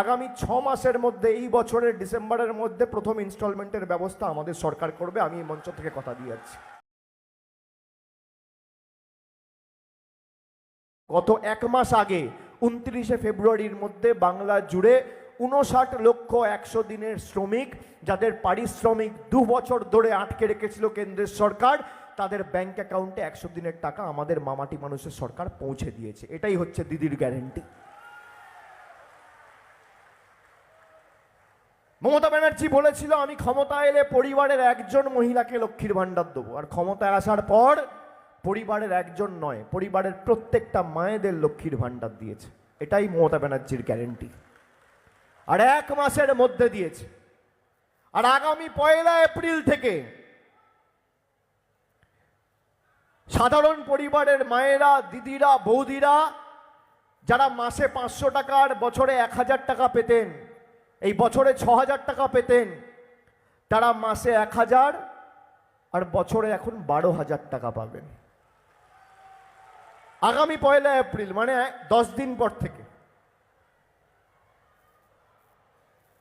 আগামী ছ মাসের মধ্যে, এই বছরের ডিসেম্বরের মধ্যে প্রথম ইনস্টলমেন্টের ব্যবস্থা আমাদের সরকার করবে। আমি এই মঞ্চ থেকে কথা দিয়ে যাচ্ছি। গত এক মাস আগে, উনত্রিশে ফেব্রুয়ারির মধ্যে বাংলা জুড়ে উনষাট লক্ষ একশো দিনের শ্রমিক, যাদের পারিশ্রমিক দু বছর ধরে আটকে রেখেছিল কেন্দ্রের সরকার, তাদের ব্যাংক অ্যাকাউন্টে একশো দিনের টাকা আমাদের মামাটি মানুষের সরকার পৌঁছে দিয়েছে। এটাই হচ্ছে দিদির গ্যারেন্টি। মমতা ব্যানার্জি বলেছিল, আমি ক্ষমতা এলে পরিবারের একজন মহিলাকে লক্ষ্মীর ভাণ্ডার দেবো। আর ক্ষমতায় আসার পর পরিবারের একজন নয়, পরিবারের প্রত্যেকটা মায়েদের লক্ষ্মীর ভাণ্ডার দিয়েছে। এটাই মমতা ব্যানার্জির গ্যারেন্টি আর এক মাসের মধ্যে দিয়েছে। আর আগামী পয়লা এপ্রিল থেকে সাধারণ পরিবারের মায়েরা, দিদিরা, বৌদিরা, যারা মাসে পাঁচশো টাকার বছরে এক হাজার টাকা পেতেন এই বছরে ছ হাজার টাকা পেতেন। তারা মাসে এক হাজার আর বছরে এখন বারো হাজার টাকা পাবেন। আগামী পয়লা এপ্রিল মানে দশ দিন পর থেকে।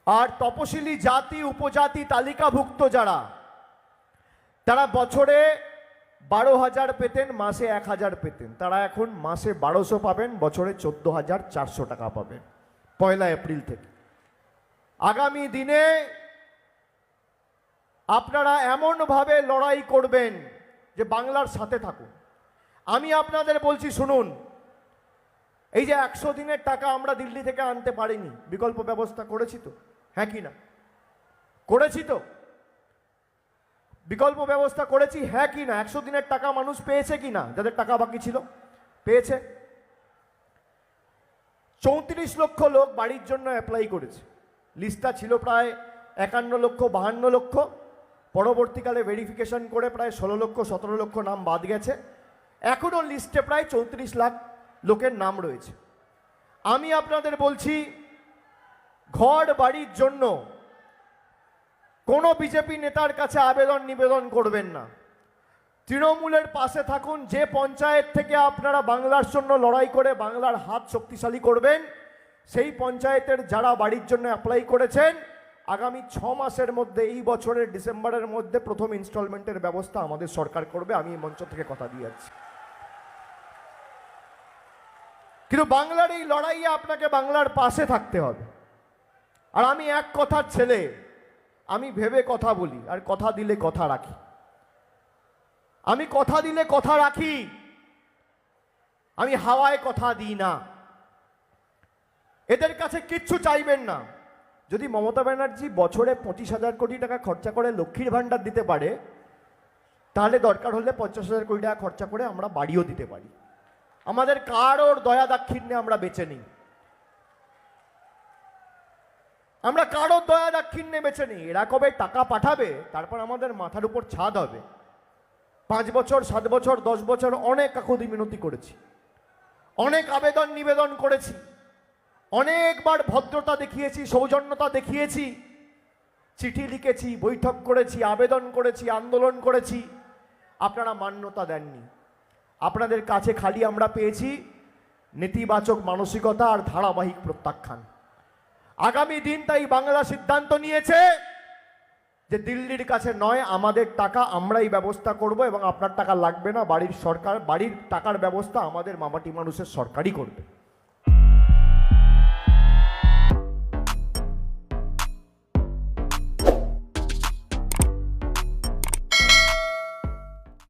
আর তপশিলি জাতি, উপজাতি তালিকাভুক্ত যারা, তারা বছরে বারো হাজার পেতেন, মাসে এক হাজার পেতেন। তারা এখন মাসে বারোশো পাবেন, বছরে চোদ্দ হাজার চারশো টাকা পাবেন। পয়লা এপ্রিল থেকে। আগামী দিনে আপনারা এমনভাবে লড়াই করবেন যে বাংলার সাথে থাকুন। আমি আপনাদের বলছি, শুনুন, এই যে একশো দিনের টাকা আমরা দিল্লি থেকে আনতে পারিনি, বিকল্প ব্যবস্থা করেছি তো? হ্যাঁ কি না? করেছি তো? বিকল্প ব্যবস্থা করেছি হ্যাঁ কি না? একশো দিনের টাকা মানুষ পেয়েছে কি না? যাদের টাকা বাকি ছিল, পেয়েছে। চৌত্রিশ লক্ষ লোক বাড়ির জন্য অ্যাপ্লাই করেছে। লিস্টটা ছিল প্রায় একান্ন লক্ষ, বাহান্ন লক্ষ। পরবর্তীকালে ভেরিফিকেশন করে প্রায় ষোলো লক্ষ, সতেরো লক্ষ নাম বাদ গেছে। এখনও লিস্টে প্রায় চৌত্রিশ লাখ লোকের নাম রয়েছে। আমি আপনাদের বলছি, ঘর বাড়ির জন্য কোনো বিজেপি নেতার কাছে আবেদন নিবেদন করবেন না। তৃণমূলের পাশে থাকুন, যে পঞ্চায়েত থেকে আপনারা বাংলার জন্য লড়াই করে বাংলার হাত শক্তিশালী করবেন সেই পঞ্চায়েতের যারা বাড়ির জন্য অ্যাপ্লাই করেছেন, আগামী ছ মাসের মধ্যে, এই বছরের ডিসেম্বরের মধ্যে প্রথম ইনস্টলমেন্টের ব্যবস্থা আমাদের সরকার করবে। আমি মঞ্চ থেকে কথা দিয়ে যাচ্ছি। কিন্তু বাংলার এই লড়াইয়ে আপনাকে বাংলার পাশে থাকতে হবে। আর আমি এক কথার ছেলে, আমি ভেবে কথা বলি, আর কথা দিলে কথা রাখি। আমি কথা দিলে কথা রাখি, আমি হাওয়ায় কথা দিই না। এদের কাছে কিচ্ছু চাইবেন না। যদি মমতা ব্যানার্জি বছরে পঁচিশ হাজার কোটি টাকা খরচা করে লক্ষ্মীর ভাণ্ডার দিতে পারে, তাহলে দরকার হলে পঞ্চাশ হাজার কোটি টাকা খরচা করে আমরা বাড়িও দিতে পারি। আমাদের কারোর দয়া দাক্ষিণ্যে আমরা বেছে নিই। আমরা কারও দয়া দাক্ষিণ্যে বেছে নিই। এরা কবে টাকা পাঠাবে, তারপর আমাদের মাথার উপর ছাদ হবে। পাঁচ বছর, সাত বছর, দশ বছর অনেক কাকুতি মিনতি করেছি। অনেক আবেদন নিবেদন করেছি। অনেকবার ভদ্রতা দেখিয়েছি, সৌজন্যতা দেখিয়েছি। চিঠি লিখেছি, বৈঠক করেছি, আবেদন করেছি, আন্দোলন করেছি। আপনারা মান্যতা দেননি। আপনাদের কাছে খালি আমরা পেয়েছি নেতিবাচক মানসিকতা আর ধারাবাহিক প্রত্যাখ্যান। আগামী দিন তাই বাংলা সিদ্ধান্ত নিয়েছে যে দিল্লির কাছে নয়, আমাদের টাকা আমরাই ব্যবস্থা করব এবং আপনার টাকা লাগবে না, বাড়ির সরকার, বাড়ির টাকার ব্যবস্থা আমাদের মামাটি মানুষের সরকারই করবে।